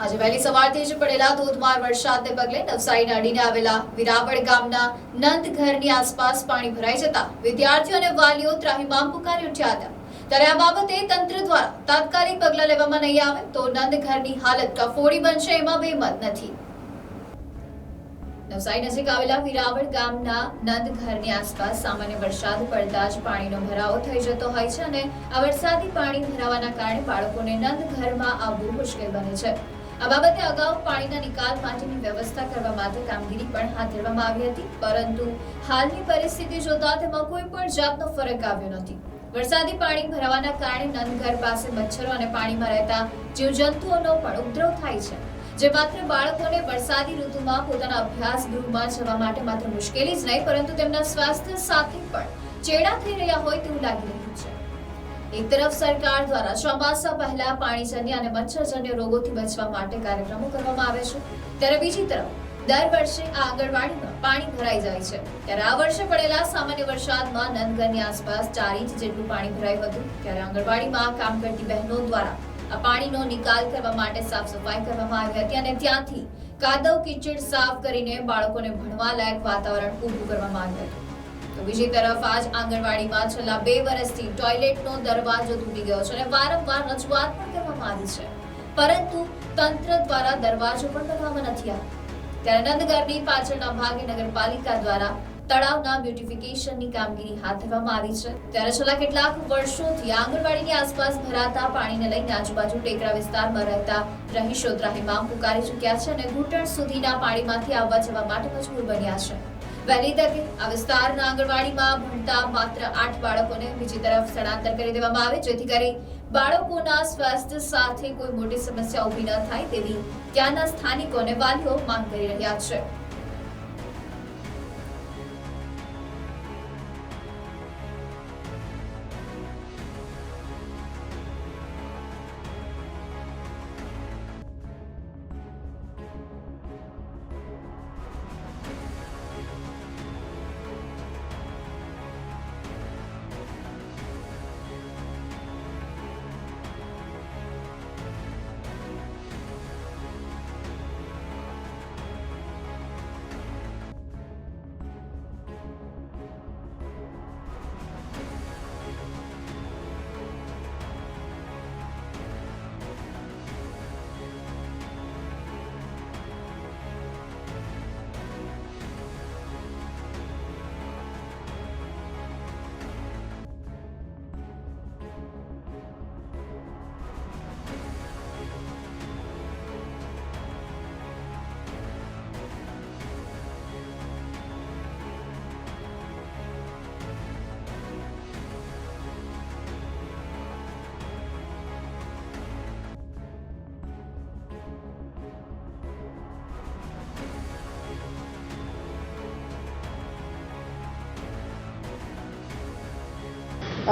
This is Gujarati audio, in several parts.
આજે વહેલી સવારથી જ પડેલા ધોધમાર વરસાદને પગલે નવસારીના અડીને આવેલા વિરાવળ ગામના નંદ ઘરની આસપાસ પાણી ભરાઈ જતા વિદ્યાર્થીઓ અને વાલીઓ ત્રાહિમામ પુકારી ઉઠ્યા હતા. ત્યારે આ બાબતે તંત્ર દ્વારા તાત્કાલિક પગલાં લેવામાં નહીં આવે તો નંદ ઘરની હાલત કફોડી બનશે એમાં બેમત નથી. નવસારી નજીક આવેલા વિરાવળ ગામના નંદ ઘરની આસપાસ સામાન્ય વરસાદ પડતા જ પાણીનો ભરાવો થઈ જતો હોય છે અને આ વરસાદી પાણી ભરાવાના કારણે બાળકોને નંદ ઘરમાં આવવું મુશ્કેલ બને છે. આ બાબતે અગાઉ પાણીના નિકાલ માટેની વ્યવસ્થા કરવા માટે કામગીરી પણ હાથ ધરવામાં આવી હતી, પરંતુ હાલની પરિસ્થિતિ જોતા તેમાં કોઈ પણ જાતનો ફરક આવ્યો નથી. વરસાદી પાણી ભરાવાના કારણે નંદઘર પાસે મચ્છરો અને પાણીમાં રહેતા જીવજંતુઓનો પણ ઉપદ્રવ થાય છે. જે માત્ર બાળકોને વરસાદી ઋતુમાં પોતાના અભ્યાસ ગૃહમાં જવા માટે માત્ર મુશ્કેલી જ નહીં, પરંતુ તેમના સ્વાસ્થ્ય સાથે પણ ચેડા થઈ રહ્યા હોય તેવું લાગી રહ્યું એક તરફ સરકાર દ્વારા ચોમાસા પહેલા પાણીજન્ય અને મચ્છરજન્ય રોગોથી બચવા માટે કાર્યક્રમો કરવામાં આવે છે, ત્યારે બીજી તરફ દર વર્ષે આ આંગણવાડીમાં પાણી ભરાઈ જાય છે. ત્યારે આ વર્ષે પડેલા સામાન્ય વરસાદમાં નંદગરની આસપાસ ચાર ઇંચ જેટલું પાણી ભરાયું હતું. ત્યારે આંગણવાડીમાં કામ કરતી બહેનો દ્વારા આ પાણીનો નિકાલ કરવા માટે સાફ સફાઈ કરવામાં આવી હતી અને ત્યાંથી કાદવ, કિચડ સાફ કરીને બાળકોને ભણવા લાયક વાતાવરણ ઊભું કરવામાં આવ્યું હતું. બીજી તરફ આજ આંગણવાડીમાં છેલ્લા બે વર્ષથી ટોયલેટનો દરવાજો તૂટી ગયો છે અને વારંવાર રજૂઆત પણ કરવામાં આવી છે. પરંતુ તંત્ર દ્વારા દરવાજો પણ કરવામાં નથી આવ્યો. ત્યારે નંદગરની પાછળના ભાગે નગરપાલિકા દ્વારા તળાવના બ્યુટિફિકેશનની કામગીરી હાથ ધરવામાં આવી છે. ત્યારે છેલ્લા કેટલાક વર્ષોથી આંગણવાડીની આસપાસ ભરાતા પાણીને લઈને આજુબાજુ ટેકરા વિસ્તારમાં રહેતા રહીશો માંગ પુકારી ચૂક્યા છે અને ઘૂંટણ સુધીના પાણીમાંથી આવવા જવા માટે મજબૂર બન્યા છે. વહેલી તકે આ વિસ્તારના આંગણવાડીમાં ભણતા માત્ર આઠ બાળકોને બીજી તરફ સ્થળાંતર કરી દેવામાં આવે, જેથી કરી બાળકોના સ્વાસ્થ્ય સાથે કોઈ મોટી સમસ્યા ઊભી ન થાય તેવી ત્યાંના સ્થાનિકોને વાલીઓ માંગ કરી રહ્યા છે.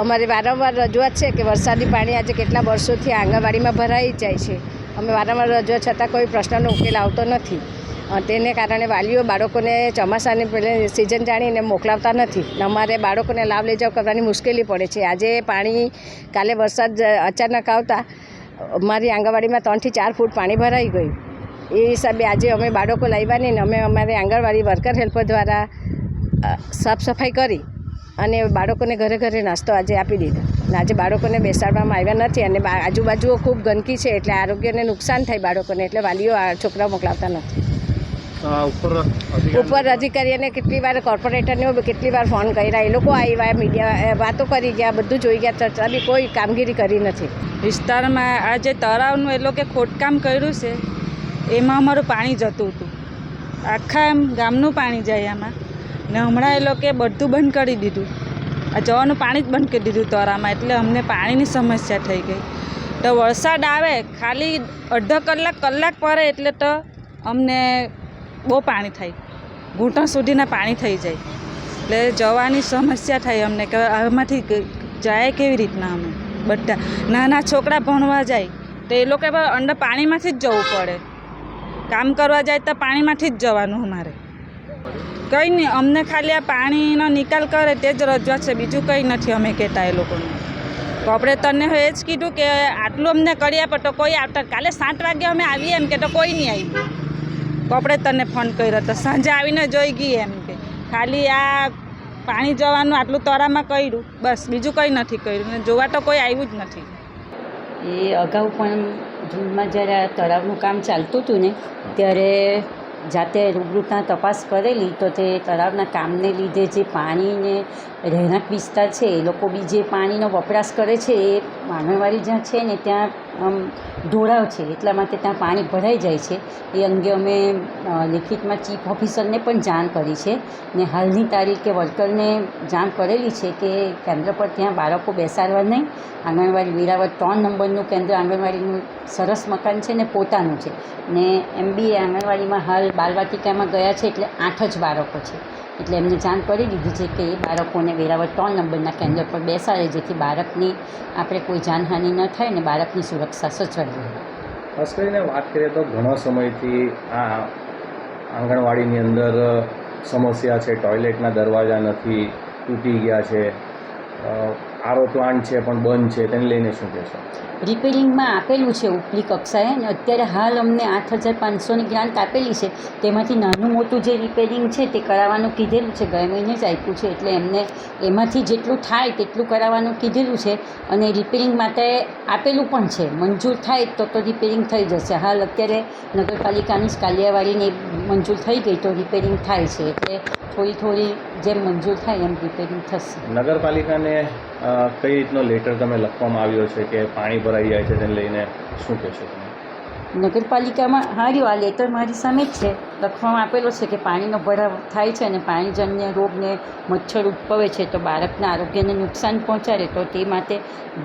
અમારી વારંવાર રજૂઆત છે કે વરસાદી પાણી આજે કેટલા વર્ષોથી આંગણવાડીમાં ભરાઈ જાય છે. અમે વારંવાર રજૂઆત છતાં કોઈ પ્રશ્નનો ઉકેલ આવતો નથી. તેને કારણે વાલીઓ બાળકોને ચોમાસાની પહેલે સિઝન જાણીને મોકલાવતા નથી. અમારે બાળકોને લાભ લઈ જાવ કરવાની મુશ્કેલી પડે છે. આજે પાણી, કાલે વરસાદ અચાનક આવતા, અમારી આંગણવાડીમાં ત્રણથી ચાર ફૂટ પાણી ભરાઈ ગયું. એ હિસાબે આજે અમે બાળકો લાવ્યા ને અમે અમારી આંગણવાડી વર્કર હેલ્પર દ્વારા સાફ સફાઈ કરી. અને બાળકોને ઘરે ઘરે નાસ્તો આજે આપી દીધો. અને આજે બાળકોને બેસાડવામાં આવ્યા નથી અને આજુબાજુઓ ખૂબ ગંદકી છે એટલે આરોગ્યને નુકસાન થાય બાળકોને એટલે વાલીઓ આ છોકરાઓ મોકલાવતા નથી. ઉપર અધિકારી ઉપર અધિકારીઓને કેટલી વાર કોર્પોરેટરને કેટલી વાર ફોન કર્યા એ લોકો આવ્યા મીડિયા વાતો કરી ગયા બધું જોઈ ગયા ચર્ચા બી કોઈ કામગીરી કરી નથી. વિસ્તારમાં આ જે તળાવનું એ લોકોએ ખોટકામ કર્યું છે એમાં અમારું પાણી જતું હતું. આખા એમ ગામનું પાણી જાય આમાં. ને હમણાં એ લોકોએ બધું બંધ કરી દીધું. આ જવાનું પાણી જ બંધ કરી દીધું તળાવમાં એટલે અમને પાણીની સમસ્યા થઈ ગઈ. તો વરસાદ આવે, ખાલી અડધો કલાક કલાક પડે એટલે તો અમને બહુ પાણી થાય. ઘૂંટણ સુધીના પાણી થઈ જાય. એટલે જવાની સમસ્યા થાય અમને કે આમાંથી જાય કેવી રીતના અમે? બધા નાના છોકરા ભણવા જાય, તો એ લોકો અંદર પાણીમાંથી જ જવું પડે. કામ કરવા જાય તો પાણીમાંથી જ જવાનું અમારે. કંઈ નહીં, અમને ખાલી આ પાણીનો નિકાલ કરે તે જ રજૂઆત છે. બીજું કંઈ નથી અમે કહેતા એ લોકોને. કોર્પોરેટરને એ જ કીધું કે આટલું અમને કરી આપો તો કોઈ આવતા કાલે સાત વાગે અમે આવીએ એમ કે તો કોઈ નહીં આવ્યું તને ફોન કર્યો તો સાંજે આવીને જોઈ ગઈ એમ કે. ખાલી આ પાણી જવાનું આટલું તરામાં કર્યું. બસ, બીજું કંઈ નથી કર્યું. ને જોવા તો કોઈ આવ્યું જ નથી. એ અગાઉ પણ જૂનમાં જ્યારે આ તળાવનું કામ ચાલતું હતું ને, ત્યારે જાતે રૂબરૂતા તપાસ કરેલી તો તે તળાવના કામને લીધે જે પાણીને રહેણાંક વિસ્તાર છે, એ લોકો બી જે પાણીનો વપરાશ કરે છે, એ આંગણવાડી જ્યાં છે ને ત્યાં આમ ઢોળાવ છે, એટલા માટે ત્યાં પાણી ભરાઈ જાય છે. એ અંગે અમે લેખિતમાં ચીફ ઓફિસરને પણ જાણ કરી છે ને હાલની તારીખે વર્કરને જાણ કરેલી છે કે કેન્દ્ર પર ત્યાં બાળકો બેસાડવા નહીં. આંગણવાડી વેરાવળ ત્રણ નંબરનું કેન્દ્ર, આંગણવાડીનું સરસ મકાન છે ને પોતાનું છે. ને એમ બી આંગણવાડીમાં હાલ બાલવાટિકામાં ગયા છે એટલે આઠ જ બાળકો છે. એટલે એમને જાણ કરી દીધી છે કે એ બાળકોને વેરાવળ ત્રણ નંબરના કેન્દ્ર પર બેસાડે, જેથી બાળકની આપણે કોઈ જાનહાનિ ન થાય ને બાળકની સુરક્ષા સચળ રહે. ખાસ કરીને વાત કરીએ તો ઘણો સમયથી આ આંગણવાડીની અંદર સમસ્યા છે. ટોયલેટના દરવાજા નથી તૂટી ગયા છે. આરો પ્લાન્ટ છે પણ બંધ છે તેને લઈને શું કહેશો? રિપેરિંગમાં આપેલું છે ઉપલી કક્ષાએ અને અત્યારે હાલ અમને આઠ હજાર પાંચસોની ગ્રાન્ટ આપેલી છે. તેમાંથી નાનું મોટું જે રિપેરિંગ છે તે કરાવવાનું કીધેલું છે. ગયા મહિને જ આપ્યું છે એટલે એમને એમાંથી જેટલું થાય તેટલું કરાવવાનું કીધેલું છે. અને રિપેરિંગ માટે આપેલું પણ છે. મંજૂર થાય તો તો રિપેરિંગ થઈ જશે. હાલ અત્યારે નગરપાલિકાની જ કાલિયાવાડીને મંજૂર થઈ ગઈ તો રિપેરિંગ થાય છે. એટલે થોડી થોડી જેમ મંજૂર થાય એમ રિપેરિંગ થશે. નગરપાલિકાને કઈ રીતનો લેટર તમે લખવામાં આવ્યો છે કે પાણી ભરાઈ જાય છે તેને લઈને શું કહેશો તમે? નગરપાલિકામાં હાર્યું આ લેટર મારી સામે જ છે. લખવામાં આપેલો છે કે પાણીનો ભરાવ થાય છે અને પાણીજન્ય રોગને મચ્છર ઉદભવે છે તો બાળકના આરોગ્યને નુકસાન પહોંચાડે તો તે માટે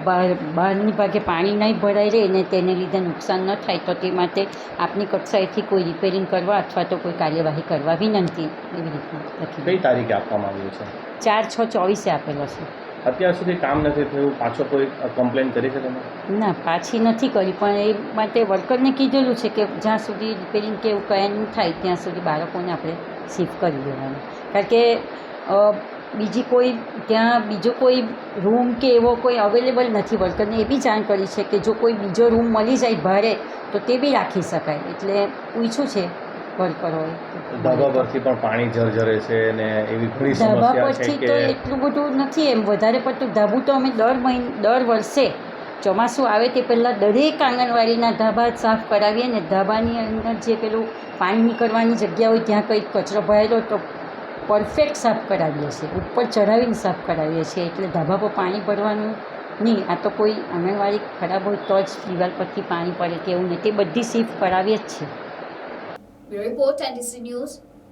બહાર બહારની ભાગે પાણી નહીં ભરાઈ રહે ને તેને લીધે નુકસાન ન થાય તો તે માટે આપની કક્ષાએથી કોઈ રિપેરિંગ કરવા અથવા તો કોઈ કાર્યવાહી કરવા વિનંતી. એવી રીતના કઈ તારીખે આપવામાં આવ્યું છે? ચાર છ ચોવીસે આપેલો છે. અત્યાર સુધી કામ નથી થયું, પાછો કોઈ કમ્પ્લેન કરી છે? ના, પાછી નથી કરી, પણ એ માટે વર્કરને કીધેલું છે કે જ્યાં સુધી રિપેરિંગ કે એવું કંઈ થાય, ત્યાં સુધી બાળકોને આપણે શિફ્ટ કરી દેવાનું. કારણ કે બીજી કોઈ, ત્યાં બીજો કોઈ રૂમ કે એવો કોઈ અવેલેબલ નથી. વર્કરને એ બી જાણ કરી છે કે જો કોઈ બીજો રૂમ મળી જાય ભાડે, તો તે બી રાખી શકાય. એટલે પૂછ્યું છે વર્કરોએ ધાબા પરથી પણ પાણી ઝરઝરે છે ને એવી ઘણી ધાબા સમસ્યા છે કે તો એટલું બધું નથી એમ વધારે પડતું. ધાબું તો અમે દર મહિને દર વર્ષે ચોમાસું આવે તે પહેલાં દરેક આંગણવાડીના ધાબા સાફ કરાવીએ ને ધાબાની અંદર જે પેલું પાણી નીકળવાની જગ્યા હોય ત્યાં કંઈક કચરો ભરેલો તો પરફેક્ટ સાફ કરાવીએ છીએ. ઉપર ચઢાવીને સાફ કરાવીએ છીએ. એટલે ધાબા પર પાણી ભરવાનું નહીં. આ તો કોઈ આંગણવાડી ખરાબ હોય તો જ દિવાલ પરથી પાણી પડે કે એવું નહીં. તે બધી સીફ કરાવીએ જ છીએ. We Report and News.